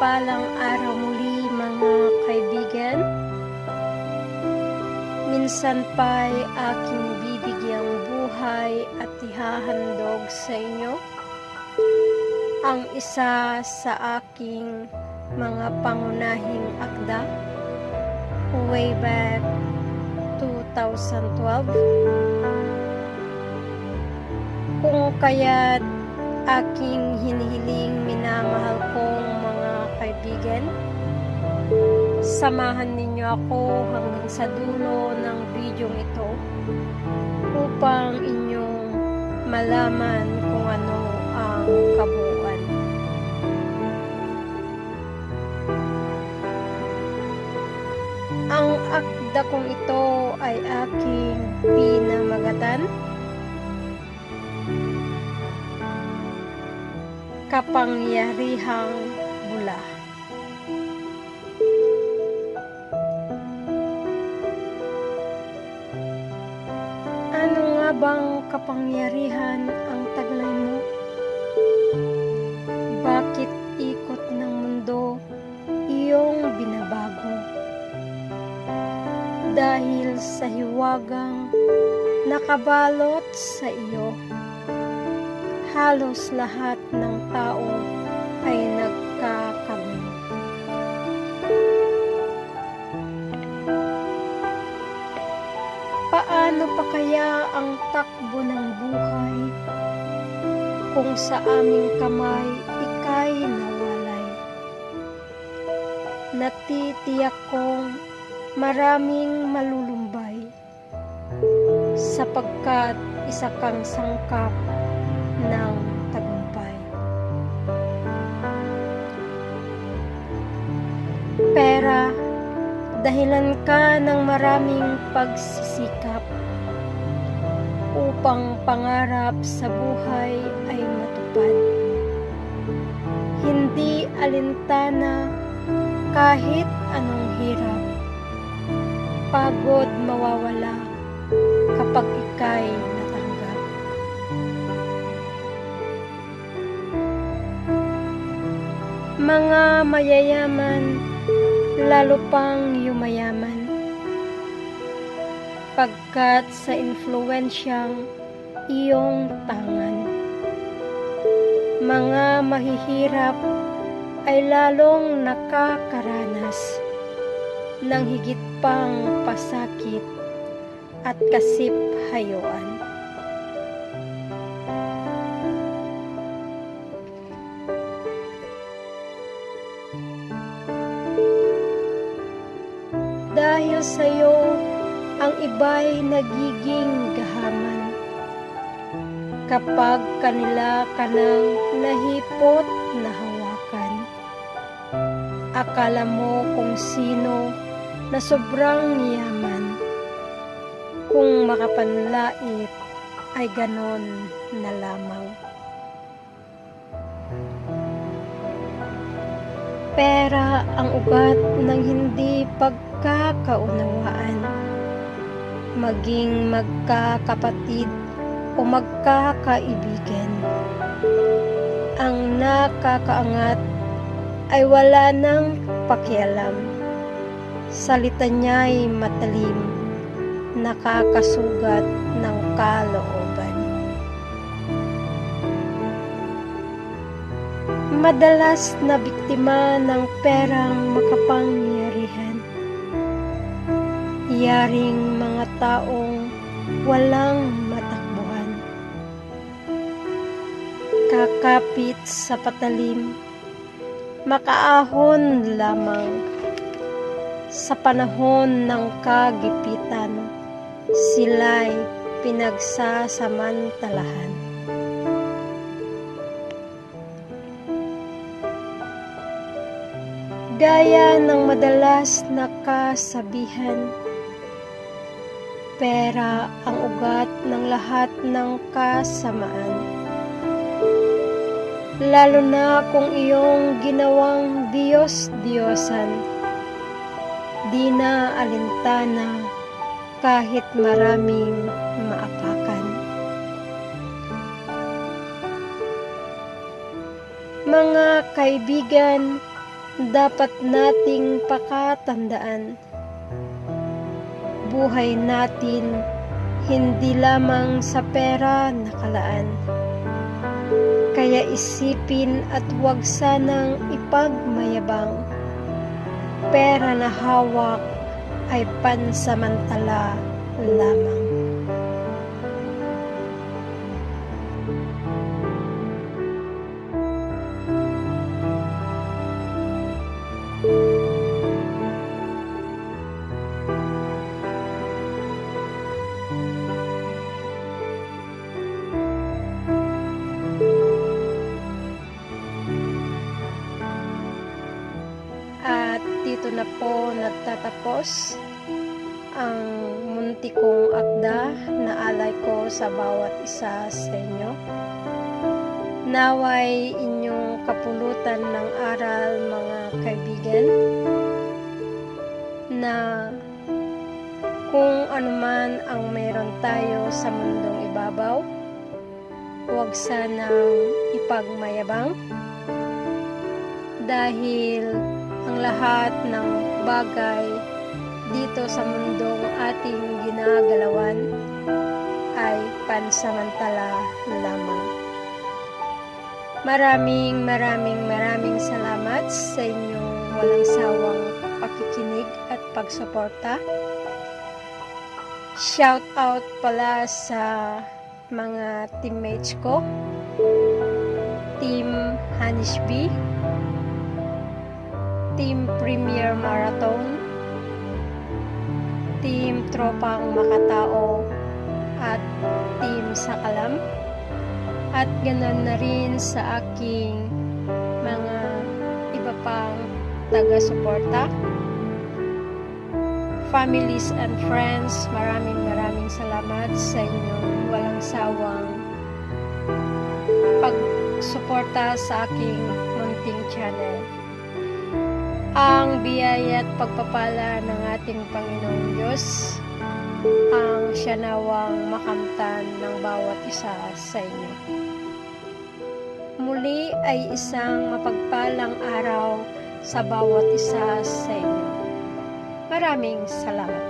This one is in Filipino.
mapagpalang araw muli mga kaibigan. Minsan pa'y aking bibigyang buhay at ihahandog sa inyo ang isa sa aking mga pangunahing akda way back 2012 kung kaya't aking hinihiling minamahal kong kaibigan. Samahan ninyo ako hanggang sa dulo ng video ito upang inyong malaman kung ano ang kabuuan. Ang akda kong ito ay aking pinamagatan kapangyarihang bang kapangyarihan ang taglay mo? Bakit ikot ng mundo iyong binabago? Dahil sa hiwagang nakabalot sa iyo halos lahat ng tao Paano pa kaya ang takbo ng buhay kung sa aming kamay ikay nawalay? Natitiyak kong maraming malulumbay sapagkat isa kang sangkap ng tagumpay. Pera, dahilan ka ng maraming pagsisikap upang pangarap sa buhay ay matupad. Hindi alintana kahit anong hirap. Pagod mawawala kapag ikay natanggap. Mga mayayaman, lalo pang yumayaman. Pagkat sa influensyang iyong tangan. Mga mahihirap ay lalong nakakaranas ng higit pang pasakit at kasip hayuan. Dahil sa iyo, ang iba'y nagiging gahaman. Kapag kanila kanang nahipot na hawakan. Akala mo kung sino na sobrang yaman. Kung makapanlait ay ganon na lamang. Pera ang ugat ng hindi pagkakaunawaan. Maging magkakapatid o magkakaibigan. Ang nakakaangat ay wala nang pakialam. Salita niya'y matalim, nakakasugat ng kalooban. Madalas na biktima ng perang makapangyarihan. Yaring mga taong walang Kakapit sa patalim, makaahon lamang sa panahon ng kagipitan, sila'y pinagsasamantalahan. Gaya ng madalas na kasabihan, pera ang ugat ng lahat ng kasamaan. Lalo na kung iyong ginawang Diyos-Diyosan, di na alintana kahit maraming maapakan. Mga kaibigan, dapat nating pakatandaan. Buhay natin hindi lamang sa pera nakalaan. Kaya isipin at huwag sanang ipagmayabang. Pera na hawak ay pansamantala lamang. Na po nagtatapos ang munti kong akda na alay ko sa bawat isa sa inyo. Naway inyong kapulutan ng aral mga kaibigan na kung anuman ang meron tayo sa mundong ibabaw, huwag sanang ipagmayabang dahil ang lahat ng bagay dito sa mundong ating ginagalawan ay pansamantala lamang. Maraming maraming maraming salamat sa inyong walang sawang pakikinig at pagsuporta. Shout out pala sa mga teammates ko. Team Hanish B. Team Premier Marathon, Team Tropang Makatao, at Team Sakalam. At ganun na rin sa aking mga iba pang taga-suporta. Families and friends, maraming maraming salamat sa inyong walang sawang pagsuporta sa aking munting channel ang biyaya at pagpapala ng ating Panginoong Diyos ang siya nawang makamtan ng bawat isa sa inyo. Muli ay isang mapagpalang araw sa bawat isa sa inyo. Maraming salamat.